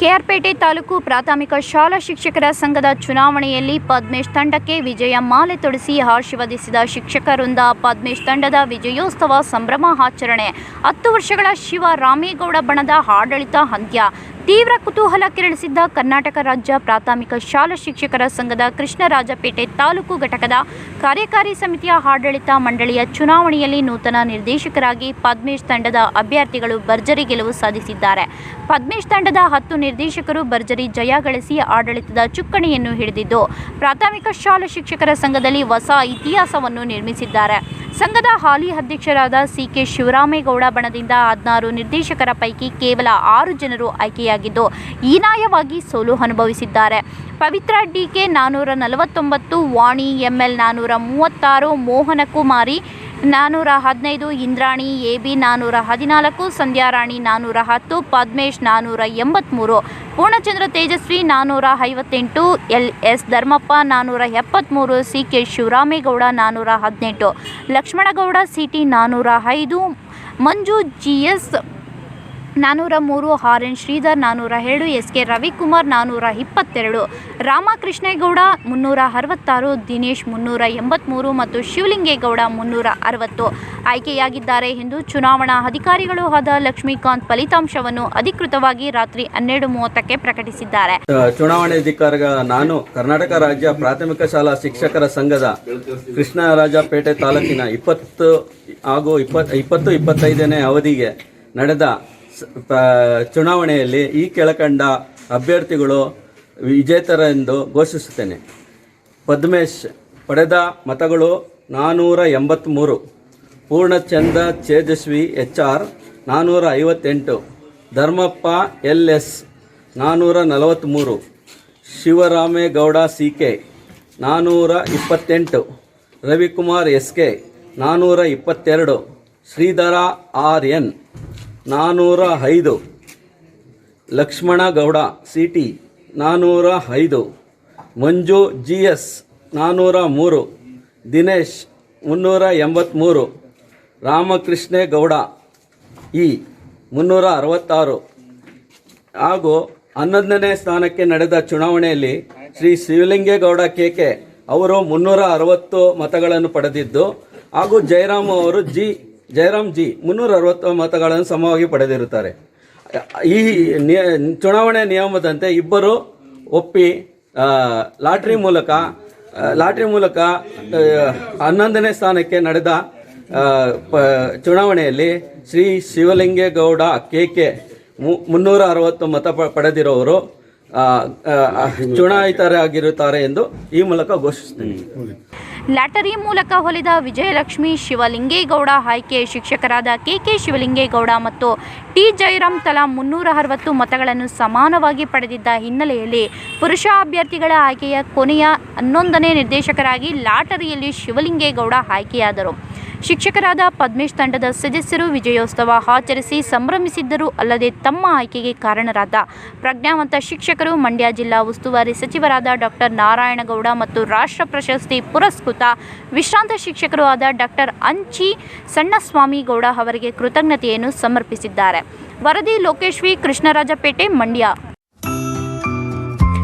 ಕೆಆರ್ಪೇಟೆ ತಾಲೂಕು ಪ್ರಾಥಮಿಕ ಶಾಲಾ ಶಿಕ್ಷಕರ ಸಂಘದ ಚುನಾವಣೆಯಲ್ಲಿ ಪದ್ಮೇಶ್ ತಂಡಕ್ಕೆ ವಿಜಯ ಮಾಲೆ ತೊಡಿಸಿ ಆಶೀರ್ವದಿಸಿದ ಶಿಕ್ಷಕರಿಂದ ಪದ್ಮೇಶ್ ತಂಡದ ವಿಜಯೋತ್ಸವ ಸಂಭ್ರಮ ಆಚರಣೆ ಹತ್ತು ವರ್ಷಗಳ ಶಿವ ರಾಮೇಗೌಡ ಬಣದ ಆಡಳಿತ ಅಂತ್ಯ. ತೀವ್ರ ಕುತೂಹಲ ಕೆರಳಿಸಿದ್ದ ಕರ್ನಾಟಕ ರಾಜ್ಯ ಪ್ರಾಥಮಿಕ ಶಾಲಾ ಶಿಕ್ಷಕರ ಸಂಘದ ಕೃಷ್ಣರಾಜಪೇಟೆ ತಾಲೂಕು ಘಟಕದ ಕಾರ್ಯಕಾರಿ ಸಮಿತಿಯ ಆಡಳಿತ ಮಂಡಳಿಯ ಚುನಾವಣೆಯಲ್ಲಿ ನೂತನ ನಿರ್ದೇಶಕರಾಗಿ ಪದ್ಮೇಶ್ ತಂಡದ ಅಭ್ಯರ್ಥಿಗಳು ಭರ್ಜರಿ ಗೆಲುವು ಸಾಧಿಸಿದ್ದಾರೆ. ಪದ್ಮೇಶ್ ತಂಡದ ಹತ್ತು ನಿರ್ದೇಶಕರು ಭರ್ಜರಿ ಜಯ ಗಳಿಸಿ ಆಡಳಿತದ ಚುಕ್ಕಾಣಿಯನ್ನು ಹಿಡಿದಿದ್ದು, ಪ್ರಾಥಮಿಕ ಶಾಲಾ ಶಿಕ್ಷಕರ ಸಂಘದಲ್ಲಿ ಹೊಸ ಇತಿಹಾಸವನ್ನು ನಿರ್ಮಿಸಿದ್ದಾರೆ. ಸಂಘದ ಹಾಲಿ ಅಧ್ಯಕ್ಷರಾದ ಸಿ ಕೆ ಶಿವರಾಮೇಗೌಡ ಬಣದಿಂದ ಹದಿನಾರು ನಿರ್ದೇಶಕರ ಪೈಕಿ ಕೇವಲ ಆರು ಜನರು ಆಯ್ಕೆಯಾಗಿದ್ದು, ಹೀನಾಯವಾಗಿ ಸೋಲು ಅನುಭವಿಸಿದ್ದಾರೆ. ಪವಿತ್ರ ಡಿಕೆ ನಾನ್ನೂರ ನಲವತ್ತೊಂಬತ್ತು, ವಾಣಿ ಎಂಎಲ್ ನಾನ್ನೂರ ಮೂವತ್ತಾರು, ಮೋಹನ ಕುಮಾರಿ ನಾನ್ನೂರ ಹದಿನೈದು, ಇಂದ್ರಾಣಿ, ಎ ಬಿ ನಾನ್ನೂರ ಹದಿನಾಲ್ಕು, ಸಂಧ್ಯಾರಾಣಿ ನಾನ್ನೂರ ಹತ್ತು, ಪದ್ಮೇಶ್ ನಾನ್ನೂರ ಎಂಬತ್ತ್ಮೂರು ಪೂರ್ಣಚಂದ್ರ ತೇಜಸ್ವಿ ನಾನ್ನೂರ ಐವತ್ತೆಂಟು, ಎಲ್ ಎಸ್ ಧರ್ಮಪ್ಪ ನಾನ್ನೂರ ಎಪ್ಪತ್ತ್ಮೂರು ಸಿ ಕೆ ಶಿವರಾಮೇಗೌಡ ನಾನ್ನೂರ ಹದಿನೆಂಟು, ಲಕ್ಷ್ಮಣಗೌಡ, ಸಿ ಟಿ ನಾನ್ನೂರ ಐದು, ಮಂಜು ಜಿ ಎಸ್ ನಾನ್ನೂರ ಮೂರು ಆರ್ ಎನ್ ಶ್ರೀಧರ್ ನಾನ್ನೂರ ಎರಡು ಎಸ್ ಕೆ ರವಿಕುಮಾರ್ ನಾನ್ನೂರ ಇಪ್ಪತ್ತೆರಡು, ರಾಮಕೃಷ್ಣೇಗೌಡ ಮುನ್ನೂರ ಅರವತ್ತಾರು, ದಿನೇಶ್ ಮುನ್ನೂರ ಎಂಬತ್ತ್ಮೂರು ಮತ್ತು ಶಿವಲಿಂಗೇಗೌಡ ಮುನ್ನೂರ ಅರವತ್ತು. ಆಯ್ಕೆಯಾಗಿದ್ದಾರೆ ಎಂದು ಚುನಾವಣಾ ಅಧಿಕಾರಿಗಳು ಆದ ಲಕ್ಷ್ಮೀಕಾಂತ್ ಫಲಿತಾಂಶವನ್ನು ಅಧಿಕೃತವಾಗಿ ರಾತ್ರಿ ಹನ್ನೆರಡು ಮೂವತ್ತಕ್ಕೆ ಪ್ರಕಟಿಸಿದ್ದಾರೆ. ಚುನಾವಣಾಧಿಕಾರಿಗಳ ನಾನು ಕರ್ನಾಟಕ ರಾಜ್ಯ ಪ್ರಾಥಮಿಕ ಶಾಲಾ ಶಿಕ್ಷಕರ ಸಂಘದ ಕೃಷ್ಣರಾಜಪೇಟೆ ತಾಲೂಕಿನ ಇಪ್ಪತ್ತು ಹಾಗೂ ಇಪ್ಪತ್, ಇಪ್ಪತ್ತು, ಇಪ್ಪತ್ತೈದನೇ ಅವಧಿಗೆ ನಡೆದ ಚುನಾವಣೆಯಲ್ಲಿ ಈ ಕೆಳಕಂಡ ಅಭ್ಯರ್ಥಿಗಳು ವಿಜೇತರೆಂದು ಘೋಷಿಸುತ್ತೇನೆ. ಪದ್ಮೇಶ್, ಪಡೆದ ಮತಗಳು ನಾನ್ನೂರ ಎಂಬತ್ತ್ಮೂರು ಪೂರ್ಣಚಂದ ಚೇಜಸ್ವಿ ಎಚ್ ಆರ್ ನಾನ್ನೂರ ಐವತ್ತೆಂಟು. ಧರ್ಮಪ್ಪ, ಎಲ್ ಎಸ್ ನಾನ್ನೂರ ನಲವತ್ತ್ಮೂರು ಶಿವರಾಮೇಗೌಡ, ಸಿ ಕೆ ನಾನ್ನೂರ ಇಪ್ಪತ್ತೆಂಟು. ರವಿಕುಮಾರ್, ಎಸ್ ಕೆ ನಾನ್ನೂರ ಇಪ್ಪತ್ತೆರಡು. ಶ್ರೀಧರ, ಆರ್ ಎನ್ ನಾನ್ನೂರ ಐದು ಲಕ್ಷ್ಮಣಗೌಡ ಸಿ ಟಿ ನಾನ್ನೂರ ಐದು ಮಂಜು ಜಿ ಎಸ್ ನಾನ್ನೂರ ಮೂರು ದಿನೇಶ್ ಮುನ್ನೂರ ಎಂಬತ್ತ್ಮೂರು ರಾಮಕೃಷ್ಣೇಗೌಡ ಇ ಮುನ್ನೂರ ಅರವತ್ತಾರು ಹಾಗೂ ಹನ್ನೊಂದನೇ ಸ್ಥಾನಕ್ಕೆ ನಡೆದ ಚುನಾವಣೆಯಲ್ಲಿ ಶ್ರೀ ಶಿವಲಿಂಗೇಗೌಡ ಕೆಕೆ ಅವರು ಮುನ್ನೂರ ಅರವತ್ತು ಮತಗಳನ್ನು ಪಡೆದಿದ್ದು ಹಾಗೂ ಜಯರಾಮ್ ಅವರು ಜಿ ಜಯರಾಮ್ ಜಿ ಮುನ್ನೂರ ಅರವತ್ತು ಮತಗಳನ್ನು ಸಮವಾಗಿ ಪಡೆದಿರುತ್ತಾರೆ. ಈ ಚುನಾವಣೆ ನಿಯಮದಂತೆ ಇಬ್ಬರು ಒಪ್ಪಿ ಲಾಟ್ರಿ ಮೂಲಕ ಲಾಟ್ರಿ ಮೂಲಕ ಹನ್ನೊಂದನೇ ಸ್ಥಾನಕ್ಕೆ ನಡೆದ ಚುನಾವಣೆಯಲ್ಲಿ ಶ್ರೀ ಶಿವಲಿಂಗೇಗೌಡ, ಕೆ ಕೆ ಮುನ್ನೂರ ಅರವತ್ತು ಮತ ಪಡೆದಿರೋರು ಚುನಾಯಿತರಾಗಿರುತ್ತಾರೆ ಎಂದು ಈ ಮೂಲಕ ಘೋಷಿಸುತ್ತೇನೆ. ಲ್ಯಾಟರಿ ಮೂಲಕ ಹೊಲಿದ ವಿಜಯಲಕ್ಷ್ಮಿ ಶಿವಲಿಂಗೇಗೌಡ ಆಯ್ಕೆ ಶಿಕ್ಷಕರಾದ ಕೆಕೆ ಶಿವಲಿಂಗೇಗೌಡ ಮತ್ತು ಟಿ. ಜಯರಾಮ್ ತಲಾ ಮುನ್ನೂರ ಅರವತ್ತು ಮತಗಳನ್ನು ಸಮಾನವಾಗಿ ಪಡೆದಿದ್ದ ಹಿನ್ನೆಲೆಯಲ್ಲಿ ಪುರುಷ ಅಭ್ಯರ್ಥಿಗಳ ಆಯ್ಕೆಯ ಕೊನೆಯ ಹನ್ನೊಂದನೇ ನಿರ್ದೇಶಕರಾಗಿ ಲಾಟರಿಯಲ್ಲಿ ಶಿವಲಿಂಗೇಗೌಡ ಆಯ್ಕೆಯಾದರು. ಶಿಕ್ಷಕರಾದ ಪದ್ಮೇಶ್ ತಂಡದ ಸದಸ್ಯರು ವಿಜಯೋತ್ಸವ ಆಚರಿಸಿ ಸಂಭ್ರಮಿಸಿದ್ದರು ಅಲ್ಲದೆ ತಮ್ಮ ಆಯ್ಕೆಗೆ ಕಾರಣರಾದ ಪ್ರಜ್ಞಾವಂತ ಶಿಕ್ಷಕರು, ಮಂಡ್ಯ ಜಿಲ್ಲಾ ಉಸ್ತುವಾರಿ ಸಚಿವರಾದ ಡಾಕ್ಟರ್ ನಾರಾಯಣಗೌಡ ಮತ್ತು ರಾಷ್ಟ್ರ ಪ್ರಶಸ್ತಿ ಪುರಸ್ಕೃತ ವಿಶ್ರಾಂತ ಶಿಕ್ಷಕರು ಆದ ಡಾಕ್ಟರ್ ಅಂಚಿ ಸಣ್ಣಸ್ವಾಮಿಗೌಡ ಅವರಿಗೆ ಕೃತಜ್ಞತೆಯನ್ನು ಸಮರ್ಪಿಸಿದ್ದಾರೆ. ವರದಿ ಲೋಕೇಶ್ವಿ ಕೃಷ್ಣರಾಜಪೇಟೆ, ಮಂಡ್ಯ.